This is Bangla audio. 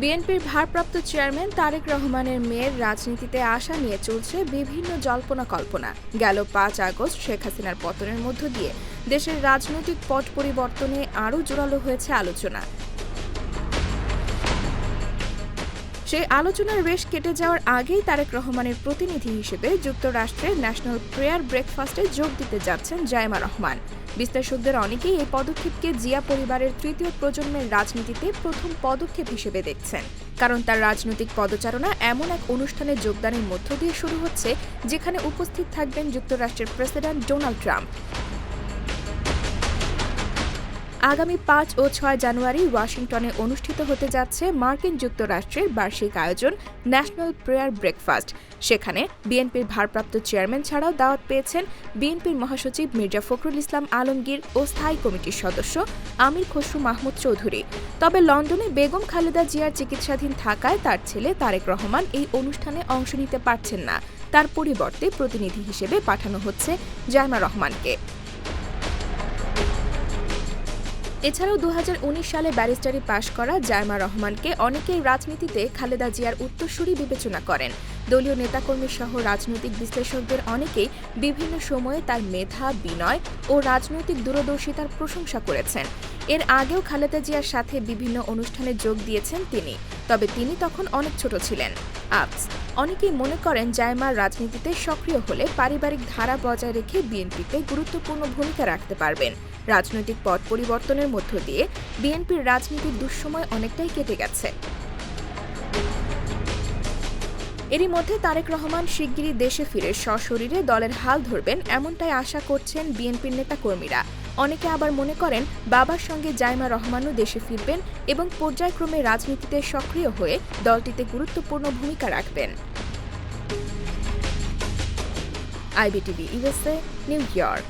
বিএনপির ভারপ্রাপ্ত চেয়ারম্যান তারেক রহমানের মেয়ের রাজনীতিতে আসা নিয়ে চলছে বিভিন্ন জল্পনা কল্পনা। গেল পাঁচ আগস্ট শেখ হাসিনার পতনের মধ্য দিয়ে দেশের রাজনৈতিক পট পরিবর্তনে আরও জোরালো হয়েছে আলোচনা। সেই আলোচনার রেশ কেটে যাওয়ার আগেই তারেক রহমানের প্রতিনিধি হিসেবে যুক্তরাষ্ট্রের ন্যাশনাল প্রেয়ার ব্রেকফাস্টে যোগ দিতে যাচ্ছেন জায়মা রহমান। বিশ্লেষকদের অনেকেই এই পদক্ষেপকে জিয়া পরিবারের তৃতীয় প্রজন্মের রাজনীতিতে প্রথম পদক্ষেপ হিসেবে দেখছেন। কারণ তার রাজনৈতিক পদচারণা এমন এক অনুষ্ঠানে যোগদানের মধ্য দিয়ে শুরু হচ্ছে, যেখানে উপস্থিত থাকবেন যুক্তরাষ্ট্রের প্রেসিডেন্ট ডোনাল্ড ট্রাম্প। আগামী পাঁচ ও ছয় জানুয়ারি ওয়াশিংটনে অনুষ্ঠিত হতে যাচ্ছে মার্কিন যুক্তরাষ্ট্রের বার্ষিক আয়োজন ন্যাশনাল প্রেয়ার ব্রেকফাস্ট। সেখানে বিএনপির ভারপ্রাপ্ত চেয়ারম্যান ছাড়াও দাওয়াত পেয়েছেন বিএনপির মহাসচিব মির্জা ফখরুল ইসলাম আলমগীর ও স্থায়ী কমিটির সদস্য আমির খসরু মাহমুদ চৌধুরী। তবে লন্ডনে বেগম খালেদা জিয়ার চিকিৎসাধীন থাকায় তার ছেলে তারেক রহমান এই অনুষ্ঠানে অংশ নিতে পারছেন না। তার পরিবর্তে প্রতিনিধি হিসেবে পাঠানো হচ্ছে জায়মা রহমানকে। এছাড়াও দু হাজার উনিশ সালে ব্যারিস্টারি পাশ করা জায়মা রহমানকে অনেকেই রাজনীতিতে খালেদা জিয়ার উত্তরসূরি বিবেচনা করেন। দলীয় নেতাকর্মী সহ রাজনৈতিক বিশ্লেষকদের অনেকেই বিভিন্ন সময়ে তার মেধা, বিনয় ও রাজনৈতিক দূরদর্শিতার প্রশংসা করেছেন। এর আগেও খালেদা জিয়ার সাথে বিভিন্ন অনুষ্ঠানে যোগ দিয়েছেন তিনি, তবে তিনি তখন অনেক ছোট ছিলেন। আপস অনেকেই মনে করেন জায়মার রাজনীতিতে সক্রিয় হলে পারিবারিক ধারা বজায় রেখে বিএনপিতে গুরুত্বপূর্ণ ভূমিকা রাখতে পারবেন। রাজনৈতিক পথ পরিবর্তনের মধ্য দিয়ে বিএনপির রাজনীতির দুঃসময় অনেকটাই কেটে গেছে। এরই মধ্যে তারেক রহমান শিগগিরই দেশে ফিরে সশরীরে দলের হাল ধরবেন এমনটাই আশা করছেন বিএনপির নেতাকর্মীরা। অনেকে আবার মনে করেন বাবার সঙ্গে জাইমা রহমানও দেশে ফিরবেন এবং পর্যায়ক্রমে রাজনীতিতে সক্রিয় হয়ে দলটিতে গুরুত্বপূর্ণ ভূমিকা রাখবেন। IBTV USA new York.